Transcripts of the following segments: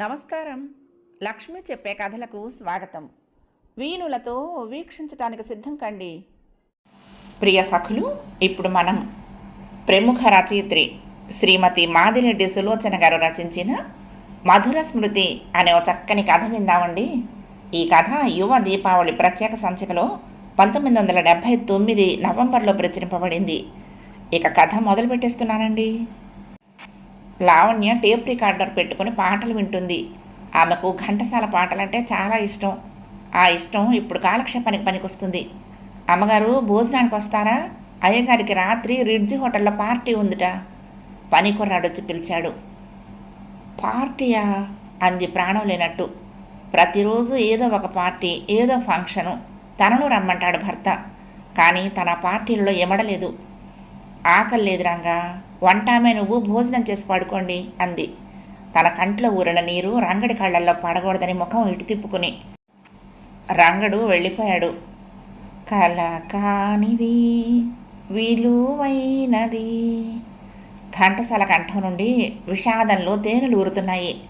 నమస్కారం. లక్ష్మి చెప్పే కథలకు స్వాగతం. వీణులతో వీక్షించటానికి సిద్ధం కండి. ప్రియ సఖులు ఇప్పుడు మనం ప్రముఖ రచయిత్రి శ్రీమతి మాదిరెడ్డి సులోచన గారు రచించిన మధుర స్మృతి అనే ఒక చక్కని కథ విందామండి. ఈ కథ యువ దీపావళి ప్రత్యేక సంచికలో పంతొమ్మిది వందల డెబ్భై తొమ్మిది నవంబర్లో ప్రచురింపబడింది. ఇక కథ మొదలు పెట్టేస్తున్నానండి లావణ్య టేప్ రికార్డర్ పెట్టుకుని పాటలు వింటుంది. ఆమెకు ఘంటసాల పాటలంటే చాలా ఇష్టం. ఆ ఇష్టం ఇప్పుడు కాలక్షేపానికి పనికొస్తుంది. అమ్మగారు భోజనానికి వస్తారా? అయ్యగారికి రాత్రి రిడ్జి హోటల్లో పార్టీ ఉందిట. పని కుర్రాడొచ్చి పిలిచాడు. పార్టీయా? అంది ప్రాణం లేనట్టు. ప్రతిరోజు ఏదో ఒక పార్టీ ఏదో ఫంక్షను. తనను రమ్మంటాడు భర్త. కానీ తన పార్టీలలో ఎమడలేదు. ఆకలి లేదు రంగా. వంటామే నువ్వు భోజనం చేసి పడుకోండి అంది. తన కంట్లో ఊరిన నీరు రంగడి కళ్ళల్లో పడకూడదని ముఖం ఇటు తిప్పుకుని. రంగడు వెళ్ళిపోయాడు. కల కానిది విలువైనది. ఘంటసాల కంఠం నుండి విషాదంలో తేనెలు ఊరుతున్నాయి.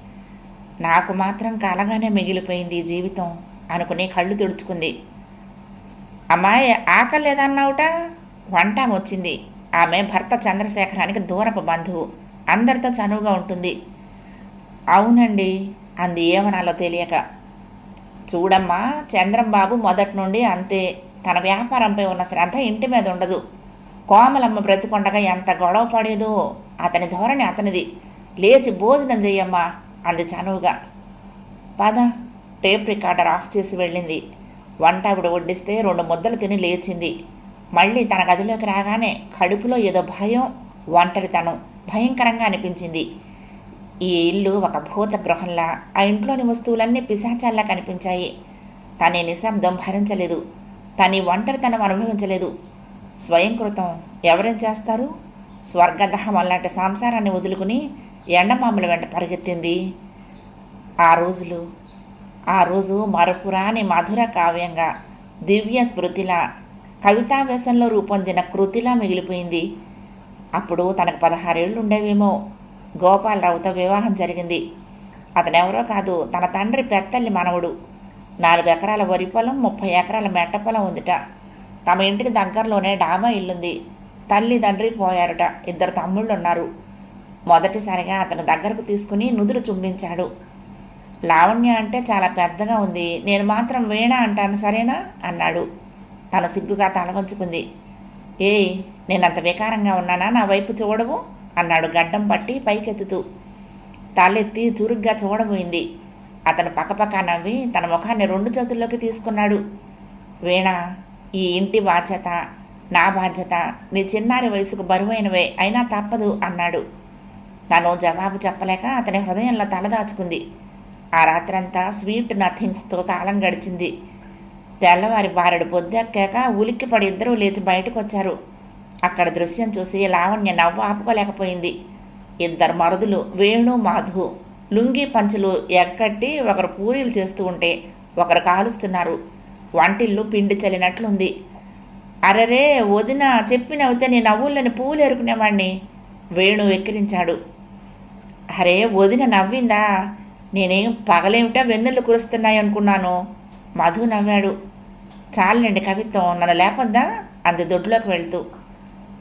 నాకు మాత్రం కలగానే మిగిలిపోయింది జీవితం అనుకుని కళ్ళు తుడుచుకుంది. అమ్మాయి ఆకలి లేదన్నావుట వంట వచ్చింది ఆమె భర్త చంద్రశేఖరానికి దూరపు బంధువు. అందరితో చనువుగా ఉంటుంది. అవునండి అంది ఏమనాలో తెలియక. చూడమ్మా చంద్రంబాబు మొదటి నుండి అంతే. తన వ్యాపారంపై ఉన్న శ్రద్ధ ఇంటి మీద ఉండదు. కోమలమ్మ బ్రతికొండగా ఎంత గొడవ పడేదో అతని ధోరణి అతనిది. లేచి భోజనం చెయ్యమ్మా అంది చనువుగా. పద టేప్ రికార్డర్ ఆఫ్ చేసి వెళ్ళింది. వంట ఆవిడ వడ్డిస్తే రెండు ముద్దలు తిని లేచింది. మళ్ళీ తన గదిలోకి రాగానే కడుపులో ఏదో భయం ఒంటరితనం భయంకరంగా అనిపించింది. ఈ ఇల్లు ఒక భూత గృహంలా ఆ ఇంట్లోని వస్తువులన్నీ పిశాచాల్లా కనిపించాయి. తనే నిశ్శబ్దం భరించలేదు. తని ఒంటరితనం అనుభవించలేదు. స్వయంకృతం ఎవరేం చేస్తారు? స్వర్గదహం అలాంటి సంసారాన్ని వదులుకుని ఎండమామల వెంట పరిగెత్తింది. ఆ రోజులు ఆ రోజు మరపురాని మధుర కావ్యంగా దివ్య స్మృతిలా కవితావేశంలో రూపొందిన కృతిలా మిగిలిపోయింది. అప్పుడు తనకు పదహారేళ్ళు ఉండేవేమో. గోపాలరావుతో వివాహం జరిగింది. అతనెవరో కాదు తన తండ్రి పెత్తల్లి మనవడు. నాలుగు ఎకరాల వరి పొలం ముప్పై ఎకరాల మెట్ట పొలం ఉందిట. తమ ఇంటికి దగ్గరలోనే డామా ఇల్లుంది. తల్లి తండ్రి పోయారుట. ఇద్దరు తమ్ముళ్ళు ఉన్నారు మొదటిసారిగా అతను దగ్గరకు తీసుకుని నుదురు చుంబించాడు. లావణ్య అంటే చాలా పెద్దగా ఉంది. నేను మాత్రం వీణ అంటాను సరేనా? అన్నాడు. తను సిగ్గుగా తల వంచుకుంది. ఏయ్ నేనంత వికారంగా ఉన్నానా? నా వైపు చూడవు? అన్నాడు గడ్డం పట్టి పైకెత్తుతూ. తలెత్తి చురుగ్గా చూడబోయింది. అతను పక్కపక్క నవ్వి తన ముఖాన్ని రెండు చేతుల్లోకి తీసుకున్నాడు. వీణ ఈ ఇంటి బాధ్యత నా బాధ్యత నీ చిన్నారి వయసుకు బరువైనవే అయినా తప్పదు అన్నాడు. తను జవాబు చెప్పలేక అతని హృదయంలో తలదాచుకుంది ఆ రాత్రంతా స్వీట్ నథింగ్స్తో కాలం గడిచింది. తెల్లవారి బారెడు పొద్దెక్కాక ఉలిక్కిపడి ఇద్దరూ లేచి బయటకు వచ్చారు. అక్కడ దృశ్యం చూసి లావణ్య నవ్వు ఆపుకోలేకపోయింది. ఇద్దరు మరుదులు వేణు మాధు లుంగి పంచులు ఎక్కట్టి ఒకరు పూరీలు చేస్తూ ఉంటే ఒకరు కాలుస్తున్నారు. వంటిల్లు పిండి చల్లినట్లుంది. అరరే వదిన చెప్పినవితే నీ నవ్వులని పూలు ఎరుకునేవాణ్ణి? వేణు వెక్కిరించాడు. అరే వదిన నవ్విందా? నేనేం పగలేమిటా వెన్నెలు కురుస్తున్నాయి అనుకున్నాను మధు నవ్వాడు. చాలండి కవిత్వం. నన్ను లేపొద్దా? అంది దొడ్లోకి వెళ్తూ.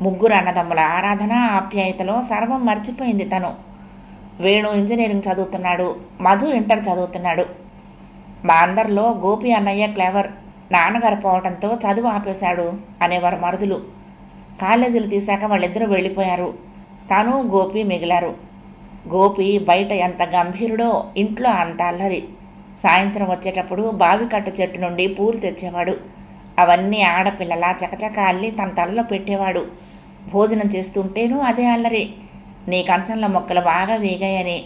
ముగ్గురు అన్నదమ్ముల ఆరాధన ఆప్యాయతలో సర్వం మర్చిపోయింది తను. వేణు ఇంజనీరింగ్ చదువుతున్నాడు మధు ఇంటర్ చదువుతున్నాడు. మా అందరిలో గోపి అన్నయ్య క్లెవర్ నాన్నగారు పోవడంతో చదువు ఆపేశాడు అనేవారు మరుదులు. కాలేజీలు తీశాక వాళ్ళిద్దరూ వెళ్ళిపోయారు. తను గోపి మిగిలారు. గోపి బయట ఎంత గంభీరుడో ఇంట్లో అంత అల్లరి. సాయంత్రం వచ్చేటప్పుడు బావికట్టు చెట్టు నుండి పూలు తెచ్చేవాడు. అవన్నీ ఆడపిల్లలా చకచక అల్లి తన తలలో పెట్టేవాడు. భోజనం చేస్తుంటేను అదే అల్లరి. నీ కంచంలో మొక్కలు బాగా వేగాయని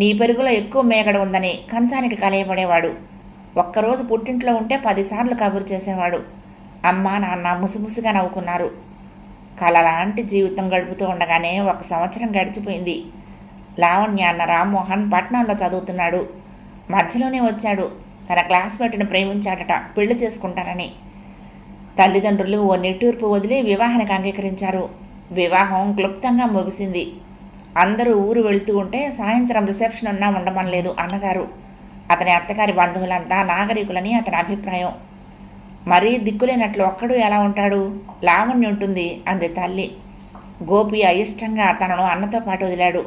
నీ పెరుగులో ఎక్కువ మేగడ ఉందని కంచానికి కలయబడేవాడు. ఒక్కరోజు పుట్టింట్లో ఉంటే పదిసార్లు కబురు చేసేవాడు. అమ్మ నాన్న ముసిముసిగా నవ్వుకున్నారు. కలలాంటి జీవితం గడుపుతూ ఉండగానే ఒక సంవత్సరం గడిచిపోయింది. లావణ్య అన్న రామ్మోహన్ పట్నంలో చదువుతున్నాడు. మధ్యలోనే వచ్చాడు. తన క్లాస్మేట్ను ప్రేమించాడట. పెళ్ళి చేసుకుంటారని తల్లిదండ్రులు ఓ నిట్టూర్పు వదిలి వివాహానికి అంగీకరించారు. వివాహం క్లుప్తంగా ముగిసింది. అందరూ ఊరు వెళ్తూ ఉంటే సాయంత్రం రిసెప్షన్ ఉన్నా ఉండమనలేదు అన్నగారు. అతని అత్తగారి బంధువులంతా నాగరికులని అతని అభిప్రాయం. మరీ దిక్కులేనట్లు ఒక్కడు ఎలా ఉంటాడు? లావణ్య ఉంటుంది అంది తల్లి. గోపి అయిష్టంగా తనను అన్నతో పాటు వదిలాడు.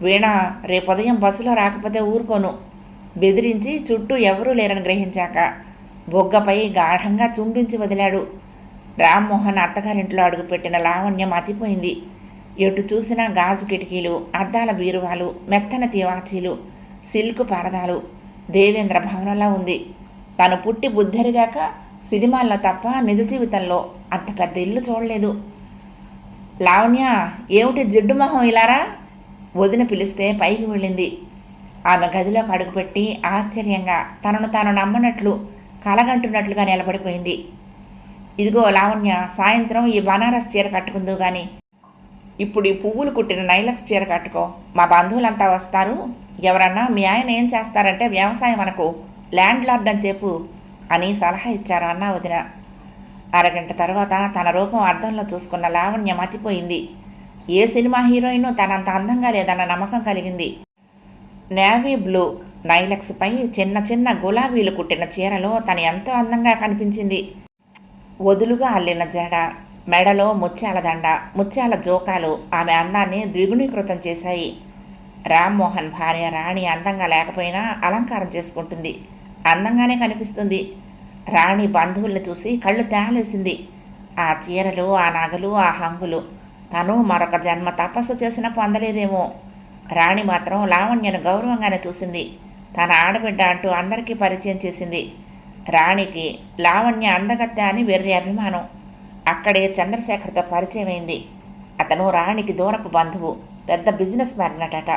వీణ రేపు ఉదయం బస్సులో రాకపోతే ఊరుకోను. బెదిరించి చుట్టూ ఎవరూ లేరని గ్రహించాక బొగ్గపై గాఢంగా చుంబించి వదిలాడు. రామ్మోహన్ అత్తగారింట్లో అడుగుపెట్టిన లావణ్యం అతిపోయింది. ఎటు చూసినా గాజు కిటికీలు అద్దాల బీరువాలు మెత్తన తివాచీలు సిల్క్ పరదాలు దేవేంద్ర భవనంలా ఉంది. తను పుట్టి బుద్ధరిగాక సినిమాల్లో తప్ప నిజ జీవితంలో అంత పెద్ద ఇల్లు చూడలేదు. లావణ్య ఏమిటి జిడ్డు మొహం ఇలారా? వదిన పిలిస్తే పైకి వెళ్ళింది. ఆమె గదిలోకి అడుగుపెట్టి ఆశ్చర్యంగా తనను తాను నమ్మనట్లు కలగంటున్నట్లుగా నిలబడిపోయింది. ఇదిగో లావణ్య సాయంత్రం ఈ బనారస్ చీర కట్టుకుందు గాని. ఇప్పుడు ఈ పువ్వులు కుట్టిన నైలక్స్ చీర కట్టుకో. మా బంధువులంతా వస్తారు. ఎవరన్నా మీ ఆయన ఏం చేస్తారంటే వ్యవసాయం మనకు ల్యాండ్ లార్డ్ అని చెప్పు అని సలహా ఇచ్చారు అన్న వదిన. అరగంట తర్వాత తన రూపం అర్థంలో చూసుకున్న లావణ్య మతిపోయింది. ఏ సినిమా హీరోయిన్ తనంత అందంగా లేదన్న నమ్మకం కలిగింది. నేవీ బ్లూ నైలక్స్పై చిన్న చిన్న గులాబీలు కుట్టిన చీరలో తను ఎంతో అందంగా కనిపించింది. వదులుగా అల్లిన జడ మెడలో ముత్యాల దండ ముత్యాల జోకాలు ఆమె అందాన్ని ద్విగుణీకృతం చేశాయి. రామ్మోహన్ భార్య రాణి అందంగా లేకపోయినా అలంకారం చేసుకుంటుంది. అందంగానే కనిపిస్తుంది. రాణి బంధువుల్ని చూసి కళ్ళు తేలేసింది. ఆ చీరలు ఆ నగలు ఆ హంగులు తను మరొక జన్మ తపస్సు చేసిన పొందలేదేమో రాణి మాత్రం లావణ్యను గౌరవంగానే చూసింది. తన ఆడబిడ్డ అంటూ అందరికీ పరిచయం చేసింది. రాణికి లావణ్య అందగత్తె అని వెర్రి అభిమానం. అక్కడే చంద్రశేఖర్తో పరిచయం అయింది అతను రాణికి దూరపు బంధువు పెద్ద బిజినెస్ మ్యాగ్నెట్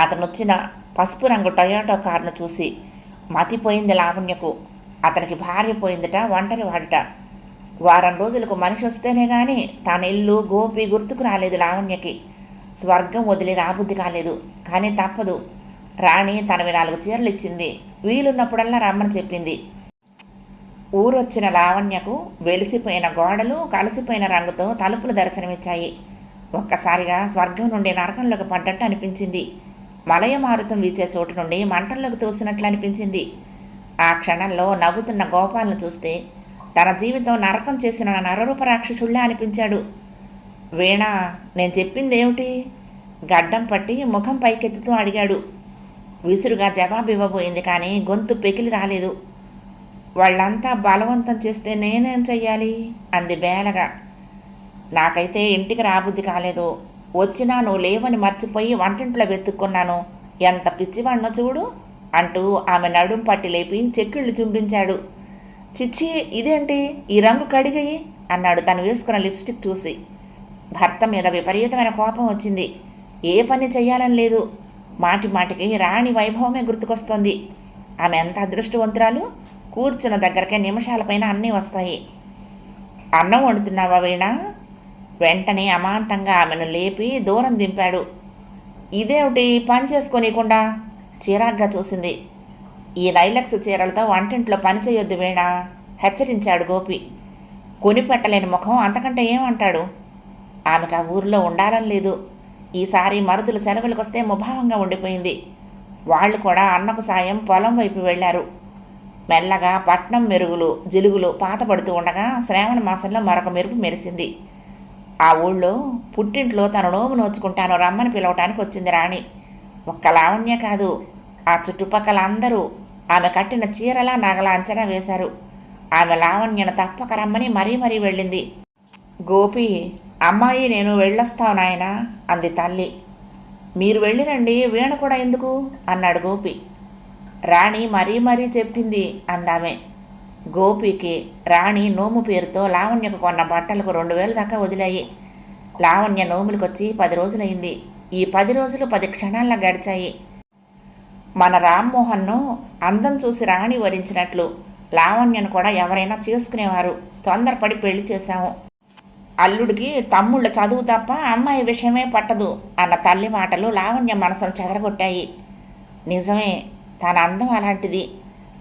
అతను వచ్చిన పసుపు రంగు టొయోటో కారును చూసి మతిపోయింది లావణ్యకు. అతనికి భార్య పోయిందిట ఒంటరి వాడిట. వారం రోజులకు మనిషి వస్తేనే కానీ తన ఇల్లు గోపి గుర్తుకు రాలేదు లావణ్యకి. స్వర్గం వదిలి రాబుద్ధి కాలేదు. కానీ తప్పదు. రాణి తనవి నాలుగు చీరలు ఇచ్చింది. వీలున్నప్పుడల్లా రమ్మని చెప్పింది. ఊరొచ్చిన లావణ్యకు వెలిసిపోయిన గోడలు కలిసిపోయిన రంగుతో తలుపులు దర్శనమిచ్చాయి. ఒక్కసారిగా స్వర్గం నుండి నరకంలోకి పడ్డట్టు అనిపించింది. మలయ మారుతం వీచే చోటు నుండి మంటల్లోకి తోసినట్లు అనిపించింది. ఆ క్షణంలో నవ్వుతున్న గోపాలను చూస్తే తన జీవితం నరకం చేసిన నరరూప రాక్షసుళ్ళే అనిపించాడు. వీణ నేను చెప్పింది ఏమిటి గడ్డం పట్టి ముఖం పైకెత్తుతూ అడిగాడు. విసురుగా జవాబు ఇవ్వబోయింది కానీ గొంతు పెకిలి రాలేదు. వాళ్ళంతా బలవంతం చేస్తే నేనేం చెయ్యాలి? అంది బేలగా. నాకైతే ఇంటికి రాబుద్ధి కాలేదు. వచ్చినా నువ్వు లేవని మర్చిపోయి వంటింట్లో వెతుక్కున్నాను. ఎంత పిచ్చివాణ్ణో చూడు అంటూ ఆమె నడుం పట్టి లేపి చెక్కిళ్ళు చుంబించాడు. చిచ్చి ఇదేంటి? ఈ రంగు కడిగయి అన్నాడు తను వేసుకున్న లిప్స్టిక్ చూసి. భర్త మీద విపరీతమైన కోపం వచ్చింది. ఏ పని చేయాలని లేదు. మాటి మాటికి రాణి వైభవమే గుర్తుకొస్తోంది. ఆమె ఎంత అదృష్టవంతురాలు? కూర్చున్న దగ్గరకే నిమిషాలపైన అన్నీ వస్తాయి. అన్నం వండుతున్నావా వీణ? వెంటనే అమాంతంగా ఆమెను లేపి దూరం దింపాడు. ఇదేమిటి పని చేసుకోనీయకుండా? చిరాగ్గా చూసింది. ఈ లైలక్స్ చీరలతో వంటింట్లో పని చేయొద్దు వీణ హెచ్చరించాడు గోపి. కొనిపెట్టలేని ముఖం అంతకంటే ఏమంటాడు? ఆమెకు ఆ ఊరిలో ఉండాలని లేదు. ఈసారి మరుదులు సెలవులకు వస్తే ముభావంగా ఉండిపోయింది. వాళ్ళు కూడా అన్నకు సాయం పొలం వైపు వెళ్ళారు. మెల్లగా పట్నం మెరుగులు జిలుగులు పాతపడుతూ ఉండగా శ్రావణ మాసంలో మరొక మెరుపు మెరిసింది. ఆ ఊళ్ళో పుట్టింట్లో తన నోము నోచుకుంటాను రమ్మని పిలవటానికి వచ్చింది రాణి. ఒక్క లావణ్య కాదు ఆ చుట్టుపక్కల అందరూ ఆమె కట్టిన చీరలా నగల అంచనా వేశారు. ఆమె లావణ్యను తప్పక రమ్మని మరీ మరీ వెళ్ళింది. గోపి అమ్మాయి నేను వెళ్ళొస్తావు నాయనా అంది తల్లి. మీరు వెళ్ళిరండి వీణ కూడా ఎందుకు? అన్నాడు గోపి. రాణి మరీ మరీ చెప్పింది అందామె. గోపికి రాణి నోము పేరుతో లావణ్యకు కొన్న బట్టలకు రెండు వేలు దాకా వదిలాయి. లావణ్య నోములకొచ్చి పది రోజులైంది. ఈ పది రోజులు పది క్షణాల్లో గడిచాయి. మన రామ్మోహన్ను అందం చూసి రాణి వరించినట్లు లావణ్యను కూడా ఎవరైనా చేసుకునేవారు. తొందరపడి పెళ్ళి చేశాము. అల్లుడికి తమ్ముళ్ళ చదువు తప్ప అమ్మాయి విషయమే పట్టదు అన్న తల్లి మాటలు లావణ్య మనసును చెదరగొట్టాయి. నిజమే తన అందం అలాంటిది.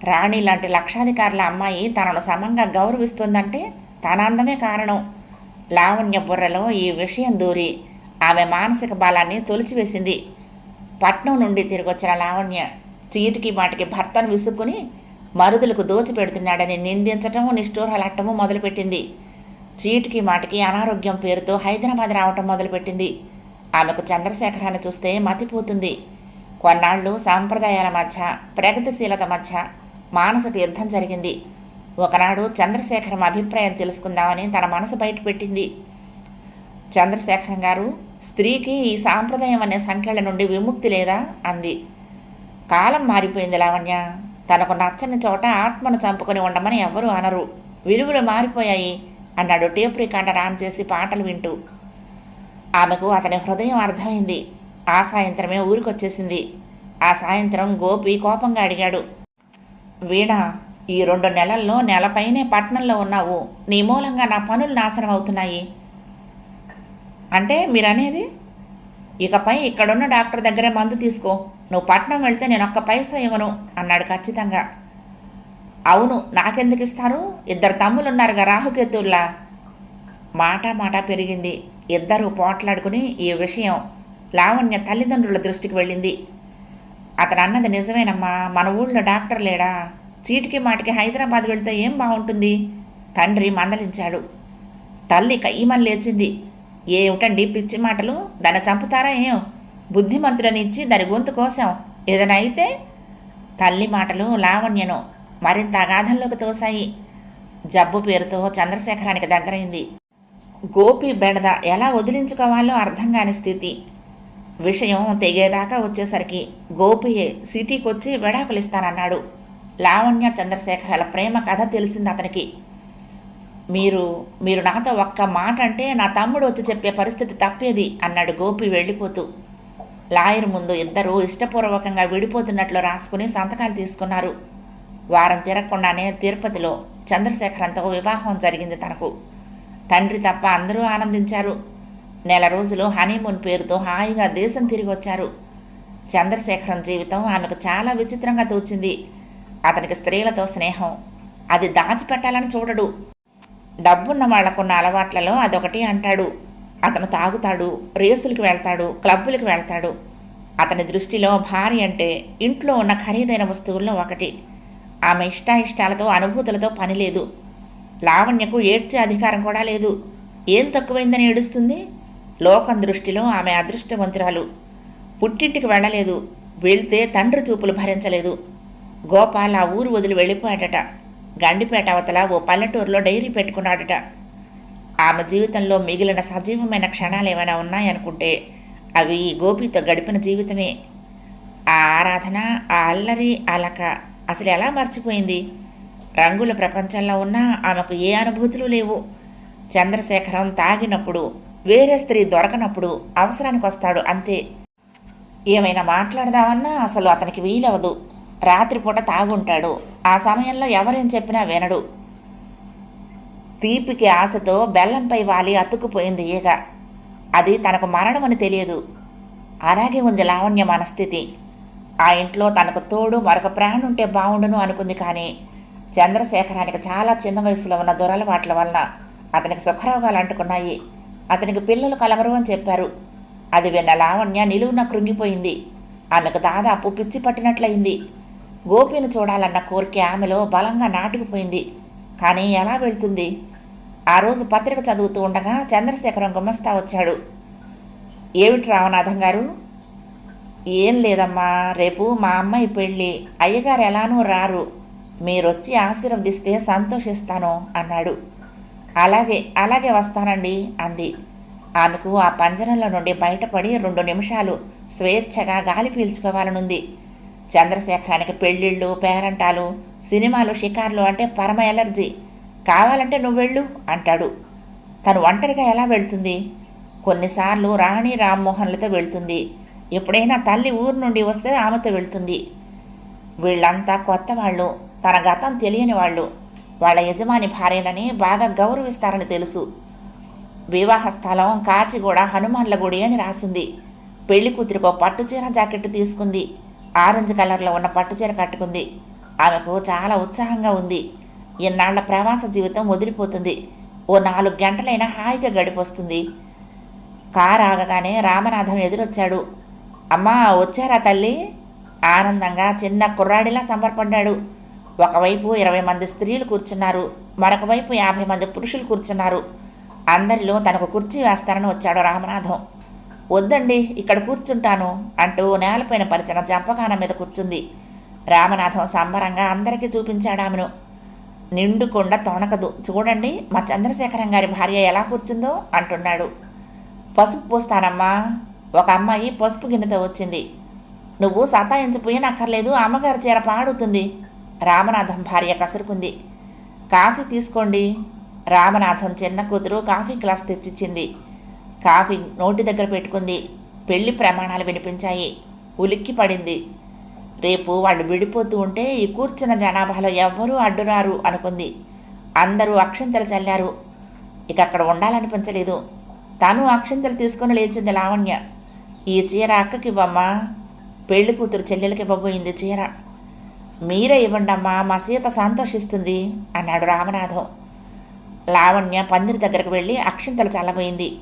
రాణి లాంటి లక్షాధికారుల అమ్మాయి తనను సమంగా గౌరవిస్తుందంటే తన అందమే కారణం. లావణ్య బుర్రలో ఈ విషయం దూరి ఆమె మానసిక బలాన్ని తొలిచివేసింది. పట్నం నుండి తిరిగి వచ్చిన లావణ్య చీటికి మాటికి భర్తను విసుక్కుని మరుదులకు దోచిపెడుతున్నాడని నిందించటము నిష్ఠూరాలట్టము మొదలుపెట్టింది. చీటికి మాటికి అనారోగ్యం పేరుతో హైదరాబాద్ రావటం మొదలుపెట్టింది. ఆమెకు చంద్రశేఖరాన్ని చూస్తే మతిపోతుంది. కొన్నాళ్ళు సాంప్రదాయాల మధ్య ప్రగతిశీలత మధ్య మానసిక యుద్ధం జరిగింది. ఒకనాడు చంద్రశేఖరం అభిప్రాయం తెలుసుకుందామని తన మనసు బయటపెట్టింది చంద్రశేఖరం గారు స్త్రీకి ఈ సాంప్రదాయం అనే సంఖ్యల నుండి విముక్తి లేదా? అంది. కాలం మారిపోయింది లావణ్య. తనకు నచ్చని చోట ఆత్మను చంపుకొని ఉండమని ఎవరూ అనరు. విలువలు మారిపోయాయి. అన్నాడు టేప్ రికార్డర్ ఆన్ చేసి పాటలు వింటూ. ఆమెకు అతని హృదయం అర్థమైంది. ఆ సాయంత్రమే ఊరికొచ్చేసింది. ఆ సాయంత్రం గోపి కోపంగా అడిగాడు. వీణ ఈ రెండు నెలల్లో నెలపైనే పట్టణంలో ఉన్నావు. నీ మూలంగా నా పనులు నాశనం అవుతున్నాయి అంటే మీరనేది? ఇకపై ఇక్కడున్న డాక్టర్ దగ్గరే మందు తీసుకో. నువ్వు పట్నం వెళ్తే నేను ఒక్క పైసా ఇవ్వను అన్నాడు ఖచ్చితంగా. అవును నాకెందుకు ఇస్తారు ఇద్దరు తమ్ములున్నారుగా రాహుకేతుల్లా మాట మాట పెరిగింది. ఇద్దరు పోట్లాడుకుని ఈ విషయం లావణ్య తల్లిదండ్రుల దృష్టికి వెళ్ళింది. అతను అన్నది నిజమేనమ్మా మన ఊళ్ళో డాక్టర్ లేడా? చీటికి మాటికి హైదరాబాద్ వెళ్తే ఏం బాగుంటుంది తండ్రి మందలించాడు. తల్లి కయ్యమని లేచింది. ఏమిటండి పిచ్చి మాటలు? దాన్ని చంపుతారా ఏం? బుద్ధిమంతుడని ఇచ్చి దాని గొంతు కోసం. ఏదైనా అయితే తల్లి మాటలు లావణ్యను మరింత అగాధంలోకి తోశాయి. జబ్బు పేరుతో చంద్రశేఖరానికి దగ్గరైంది. గోపి బెడద ఎలా వదిలించుకోవాలో అర్థం కాని స్థితి. విషయం తెగేదాకా వచ్చేసరికి గోపి సిటీకి వచ్చి విడాకులు ఇస్తానన్నాడు లావణ్య చంద్రశేఖరాల ప్రేమ కథ తెలిసింది అతనికి. మీరు మీరు నాతో ఒక్క మాట అంటే నా తమ్ముడు వచ్చి చెప్పే పరిస్థితి తప్పేది అన్నాడు గోపి వెళ్ళిపోతూ. లాయర్ ముందు ఇద్దరూ ఇష్టపూర్వకంగా విడిపోతున్నట్లు రాసుకుని సంతకాలు తీసుకున్నారు. వారం తిరగకుండానే తిరుపతిలో చంద్రశేఖరంతో వివాహం జరిగింది తనకు. తండ్రి తప్ప అందరూ ఆనందించారు. నెల రోజులు హనీమూన్ పేరుతో హాయిగా దేశం తిరిగి వచ్చారు. చంద్రశేఖరం జీవితం ఆమెకు చాలా విచిత్రంగా తోచింది. అతనికి స్త్రీలతో స్నేహం. అది దాచిపెట్టాలని చూడడు. డబ్బున్న వాళ్ళకున్న అలవాట్లలో అదొకటి అంటాడు. అతను తాగుతాడు రేసులకు వెళ్తాడు క్లబ్బులకు వెళ్తాడు. అతని దృష్టిలో భార్య అంటే ఇంట్లో ఉన్న ఖరీదైన వస్తువుల్లో ఒకటి. ఆమె ఇష్టాయిష్టాలతో అనుభూతులతో పని లేదు. లావణ్యకు ఏడ్చే అధికారం కూడా లేదు. ఏం తక్కువైందని ఏడుస్తుంది? లోకం దృష్టిలో ఆమె అదృష్టవంతురాలు. పుట్టింటికి వెళ్ళలేదు. వెళ్తే తండ్రి చూపులు భరించలేదు. గోపాల్ ఆ ఊరు వదిలి వెళ్ళిపోయాడట. గండిపేట అవతల ఓ పల్లెటూరులో డైరీ పెట్టుకున్నాడట. ఆమె జీవితంలో మిగిలిన సజీవమైన క్షణాలు ఏమైనా ఉన్నాయనుకుంటే అవి గోపితో గడిపిన జీవితమే. ఆ ఆరాధన ఆ అల్లరి అలక అసలు ఎలా మర్చిపోయింది? రంగుల ప్రపంచంలో ఉన్న ఆమెకు ఏ అనుభూతులు లేవు. చంద్రశేఖరం తాగినప్పుడు వేరే స్త్రీ దొరకనప్పుడు అవసరానికి వస్తాడు అంతే. ఏమైనా మాట్లాడదామన్నా అసలు అతనికి వీలవదు రాత్రిపూట తాగుంటాడు. ఆ సమయంలో ఎవరేం చెప్పినా వినడు. తీపికి ఆశతో బెల్లంపై వాలి అతుక్కుపోయింది ఈగ. అది తనకు మరణమని తెలియదు. అలాగే ఉంది లావణ్య మనస్థితి. ఆ ఇంట్లో తనకు తోడు మరొక ప్రాణం ఉంటే బాగుండును అనుకుంది కానీ చంద్రశేఖరానికి చాలా చిన్న వయసులో ఉన్న దురలవాట్ల వలన అతనికి సుఖరోగాలు అంటుకున్నాయి. అతనికి పిల్లలు కలగరు అని చెప్పారు. అది విన్న లావణ్య నిలువున కృంగిపోయింది. ఆమెకు దాదాపు పిచ్చి పట్టినట్లయింది. గోపిని చూడాలన్న కోరిక ఆమెలో బలంగా నాటుకుపోయింది. కానీ ఎలా వెళ్తుంది? ఆ రోజు పత్రిక చదువుతూ ఉండగా చంద్రశేఖరం గుమస్తా వచ్చాడు. ఏమిటి రామనాథం గారు? ఏం లేదమ్మా రేపు మా అమ్మాయి పెళ్ళి. అయ్యగారు ఎలానూ రారు. మీరొచ్చి ఆశీర్వదిస్తే సంతోషిస్తాను అన్నాడు. అలాగే అలాగే వస్తానండి అంది. ఆమెకు ఆ పంజరంలో నుండి బయటపడి రెండు నిమిషాలు స్వేచ్ఛగా గాలి పీల్చుకోవాలనుంది. చంద్రశేఖరానికి పెళ్ళిళ్ళు పేరంటాలు సినిమాలు షికార్లు అంటే పరమ ఎలర్జీ. కావాలంటే నువ్వు వెళ్ళు అంటాడు. తను ఒంటరిగా ఎలా వెళ్తుంది? కొన్నిసార్లు రాణి రామ్మోహన్లతో వెళ్తుంది. ఎప్పుడైనా తల్లి ఊరు నుండి వస్తే ఆమెతో వెళ్తుంది. వీళ్ళంతా కొత్త వాళ్ళు. తన గతం తెలియని వాళ్ళు. వాళ్ళ యజమాని భార్యనని బాగా గౌరవిస్తారని తెలుసు. వివాహ స్థలం కాచిగూడ హనుమాన్ల గుడి అని రాసింది. పెళ్ళి కూతురికో పట్టుచీర జాకెట్ తీసుకుంది. ఆరెంజ్ కలర్లో ఉన్న పట్టుచీర కట్టుకుంది. ఆమెకు చాలా ఉత్సాహంగా ఉంది. ఇన్నాళ్ళ ప్రవాస జీవితం వదిలిపోతుంది. ఓ నాలుగు గంటలైనా హాయిగా గడిపొస్తుంది. కారు ఆగగానే రామనాథం ఎదురొచ్చాడు. అమ్మా వచ్చారా తల్లి? ఆనందంగా చిన్న కుర్రాడిలా సంబరపడ్డాడు. ఒకవైపు ఇరవై మంది స్త్రీలు కూర్చున్నారు మరొక వైపు యాభై మంది పురుషులు కూర్చున్నారు. అందరిలో తనకు కుర్చీ వేస్తారని వచ్చాడు రామనాథం. వద్దండి ఇక్కడ కూర్చుంటాను అంటూ నేలపైన పరిచిన జంపకాన మీద కూర్చుంది. రామనాథం సంబరంగా అందరికీ చూపించాడు ఆమెను. నిండుకుండా తొణకదు చూడండి మా చంద్రశేఖరం గారి భార్య ఎలా కూర్చుందో అంటున్నాడు. పసుపు పోస్తానమ్మా. ఒక అమ్మాయి పసుపు గిన్నెతో వచ్చింది. నువ్వు సతాయించిపోయినక్కర్లేదు అమ్మగారి చీర పాడుతుంది రామనాథం భార్య కసురుకుంది. కాఫీ తీసుకోండి. రామనాథం చిన్న కూతురు కాఫీ గ్లాస్ తెచ్చిచ్చింది. కాఫీ నోటి దగ్గర పెట్టుకుంది. పెళ్ళి ప్రమాణాలు వినిపించాయి. ఉలిక్కి పడింది. రేపు వాళ్ళు విడిపోతూ ఉంటే ఈ కూర్చున్న జనాభాలో ఎవ్వరూ అడ్డురారు అనుకుంది. అందరూ అక్షంతలు చల్లారు. ఇక అక్కడ ఉండాలనిపించలేదు. తను అక్షంతలు తీసుకొని లేచింది లావణ్య. ఈ చీర అక్కకి ఇవ్వమ్మా. పెళ్ళి కూతురు చెల్లెలకి ఇవ్వబోయింది చీర. మీరే ఇవ్వండమ్మా మా సీత సంతోషిస్తుంది అన్నాడు రామనాథం. లావణ్య పందిరి దగ్గరకు వెళ్ళి అక్షింతలు చల్లబోయింది.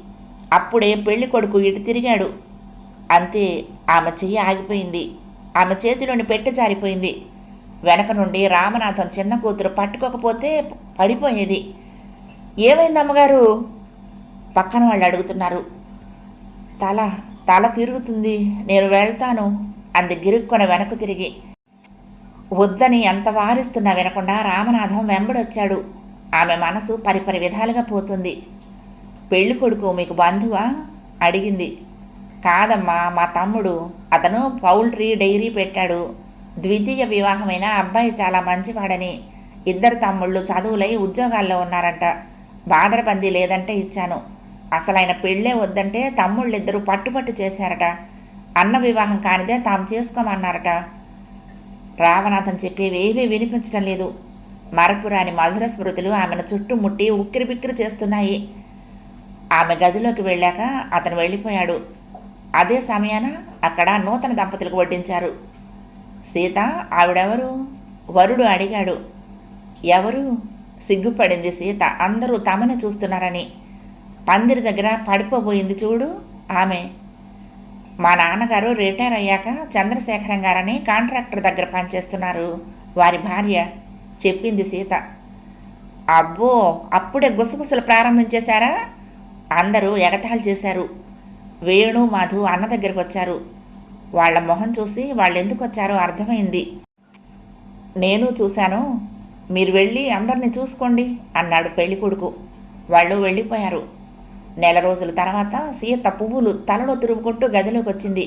అప్పుడే పెళ్ళి కొడుకు ఇటు తిరిగాడు. అంతే ఆమె చెయ్యి ఆగిపోయింది. ఆమె చేతిలోని పెట్టె జారిపోయింది. వెనక నుండి రామనాథం చిన్న కూతురు పట్టుకోకపోతే పడిపోయేది. ఏమైంది అమ్మగారు పక్కన వాళ్ళు అడుగుతున్నారు. తల తల తిరుగుతుంది. నేను వెళ్తాను. అంది గిరుక్కొన వెనక్కు తిరిగి. వద్దని ఎంత వారిస్తున్నా వినకుండా రామనాథం వెంబడొచ్చాడు. ఆమె మనసు పరిపరి విధాలుగా పోతుంది. పెళ్ళి కొడుకు మీకు బంధువా? అడిగింది. కాదమ్మా మా తమ్ముడు. అతను పౌల్ట్రీ డైరీ పెట్టాడు. ద్వితీయ వివాహమైన అబ్బాయి చాలా మంచివాడని. ఇద్దరు తమ్ముళ్ళు చదువులై ఉద్యోగాల్లో ఉన్నారంట. బాదరబందీ లేదంటే ఇచ్చాను. అసలు ఆయన పెళ్ళే వద్దంటే తమ్ముళ్ళిద్దరూ పట్టుపట్టు చేశారట. అన్న వివాహం కానిదే తాము చేసుకోమన్నారట. రామనాథం చెప్పేవేవీ వినిపించడం లేదు. మరపురాని మధుర స్మృతులు ఆమెను చుట్టుముట్టి ఉక్కిరి బిక్కిరి చేస్తున్నాయి. ఆమె గదిలోకి వెళ్ళాక అతను వెళ్ళిపోయాడు. అదే సమయాన అక్కడ నూతన దంపతులకు వడ్డించారు. సీత ఆవిడెవరు? వరుడు అడిగాడు. ఎవరు? సిగ్గుపడింది సీత. అందరూ తమని చూస్తున్నారని. పందిరి దగ్గర పడిపోబోయింది చూడు ఆమె. మా నాన్నగారు రిటైర్ అయ్యాక చంద్రశేఖరం గారని కాంట్రాక్టర్ దగ్గర పనిచేస్తున్నారు. వారి భార్య చెప్పింది సీత. అబ్బో అప్పుడే గుసగుసలు ప్రారంభించేశారా? అందరూ ఎగతాళి చేశారు. వేణు మధు అన్న దగ్గరికి వచ్చారు. వాళ్ళ మొహం చూసి వాళ్ళు ఎందుకు వచ్చారో అర్థమైంది. నేను చూశాను మీరు వెళ్ళి అందరిని చూసుకోండి అన్నాడు పెళ్ళికొడుకు. వాళ్ళు వెళ్ళిపోయారు. నెల రోజుల తర్వాత సీత పువ్వులు తలలో తిరుగుకుంటూ గదిలోకి వచ్చింది.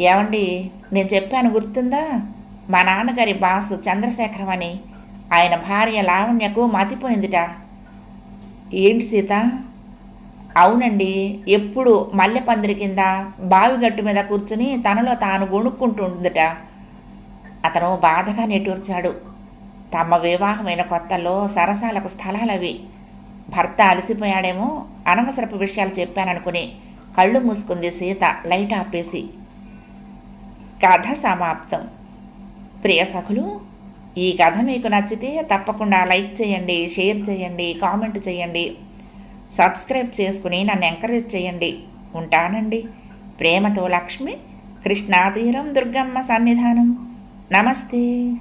ఏమండి నేను చెప్పాను గుర్తుందా? మా నాన్నగారి బాసు చంద్రశేఖరం అని. ఆయన భార్య లావణ్యకు మతిపోయిందిట. ఏంటి సీత? అవునండి ఎప్పుడు మల్లె పందిరి కింద బావిగట్టు మీద కూర్చుని తనలో తాను గొణుక్కుంటుందట అతను బాధగా నెట్టూర్చాడు. తమ వివాహమైన కొత్తలో సరసాలకు స్థలాలవి. భర్త అలసిపోయాడేమో అనవసరపు విషయాలు చెప్పాననుకుని కళ్ళు మూసుకుంది సీత లైట్ ఆపేసి. కథ సమాప్తం. ప్రియ సఖులు ఈ కథ మీకు నచ్చితే తప్పకుండా లైక్ చేయండి షేర్ చేయండి కామెంట్ చేయండి. సబ్స్క్రైబ్ చేసుకుని నన్ను ఎంకరేజ్ చేయండి. ఉంటానండి. ప్రేమతో లక్ష్మి కృష్ణాతీరం దుర్గమ్మ సన్నిధానం. నమస్తే.